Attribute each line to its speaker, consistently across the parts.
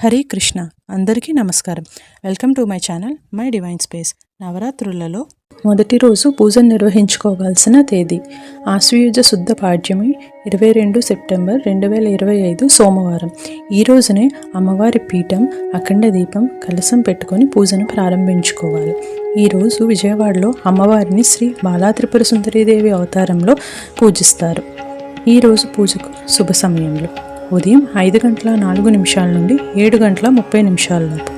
Speaker 1: హరే కృష్ణ. అందరికీ నమస్కారం. Welcome to my channel my divine space. నవరాత్రులలో మొదటి రోజు పూజ నిర్వహించుకోవాల్సిన తేదీ. ఆశ్వయుజ శుద్ధ పాడ్యమి ఇరవై రెండు సెప్టెంబర్ రెండు వేల ఇరవై ఐదు సోమవారం. ఈ రోజునే అమ్మవారి పీఠం అఖండ దీపం కలసం పెట్టుకొని పూజను ప్రారంభించుకోవాలి. ఈరోజు విజయవాడలో అమ్మవారిని శ్రీ బాలాత్రిపుర సుందరీదేవి అవతారంలో పూజిస్తారు. ఈరోజు పూజకు శుభ సమయంలో. ఉదయం ఐదు గంటల నాలుగు నిమిషాల నుండి ఏడు గంటల ముప్పై నిమిషాల లోపు.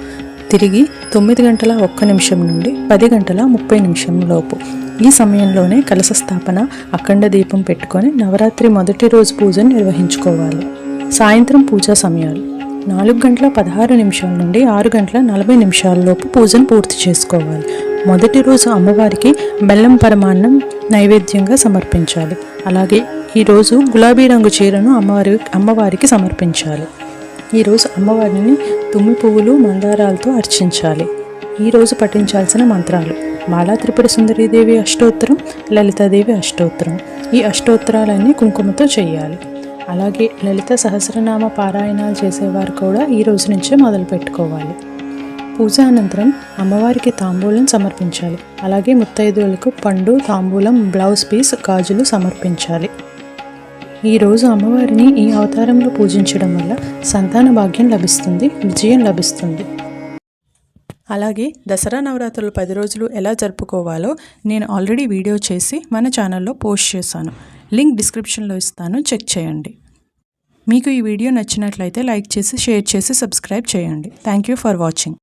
Speaker 1: తిరిగి తొమ్మిది గంటల ఒక్క నిమిషం నుండి పది గంటల ముప్పై నిమిషం లోపు. ఈ సమయంలోనే కలశ స్థాపన అఖండ దీపం పెట్టుకొని నవరాత్రి మొదటి రోజు పూజను నిర్వహించుకోవాలి. సాయంత్రం పూజా సమయాలు. నాలుగు గంటల పదహారు నిమిషాల నుండి ఆరు గంటల నలభై నిమిషాలలోపు పూజను పూర్తి చేసుకోవాలి. మొదటి రోజు అమ్మవారికి బెల్లం పరమాన్నం నైవేద్యంగా సమర్పించాలి. అలాగే ఈరోజు గులాబీ రంగు చీరను అమ్మవారి అమ్మవారికి సమర్పించాలి. ఈరోజు అమ్మవారిని తుమ్మి పువ్వులు మందారాలతో అర్చించాలి. ఈరోజు పఠించాల్సిన మంత్రాలు. మాలా త్రిపుర సుందరీదేవి అష్టోత్తరం లలితాదేవి అష్టోత్తరం. ఈ అష్టోత్తరాలన్నీ కుంకుమతో చేయాలి. అలాగే లలిత సహస్రనామ పారాయణాలు చేసేవారు కూడా ఈ రోజు నుంచే మొదలు పెట్టుకోవాలి. పూజ అనంతరం అమ్మవారికి తాంబూలం సమర్పించాలి. అలాగే ముత్తైదువులకు పండు తాంబూలం బ్లౌజ్ పీస్ గాజులు సమర్పించాలి. ఈరోజు అమ్మవారిని ఈ అవతారంలో పూజించడం వల్ల సంతాన భాగ్యం లభిస్తుంది విజయం లభిస్తుంది. అలాగే దసరా నవరాత్రులు పది రోజులు ఎలా జరుపుకోవాలో నేను ఆల్రెడీ వీడియో చేసి మన ఛానల్లో పోస్ట్ చేశాను. లింక్ డిస్క్రిప్షన్లో ఇస్తాను. చెక్ చేయండి. మీకు ఈ వీడియో నచ్చినట్లయితే లైక్ చేసి షేర్ చేసి సబ్స్క్రైబ్ చేయండి. Thank you for watching.